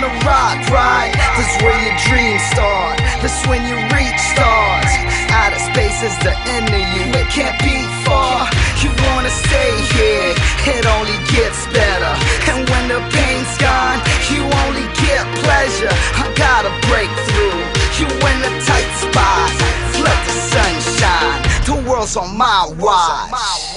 on a rock ride. This where your dreams start. This when you reach stars. Outer space is the end of you. It can't be far. You wanna stay here. It only gets better. And when the pain's gone, you only get pleasure. I gotta break through. You in a tight spot. Let the sun shine. The world's on my watch.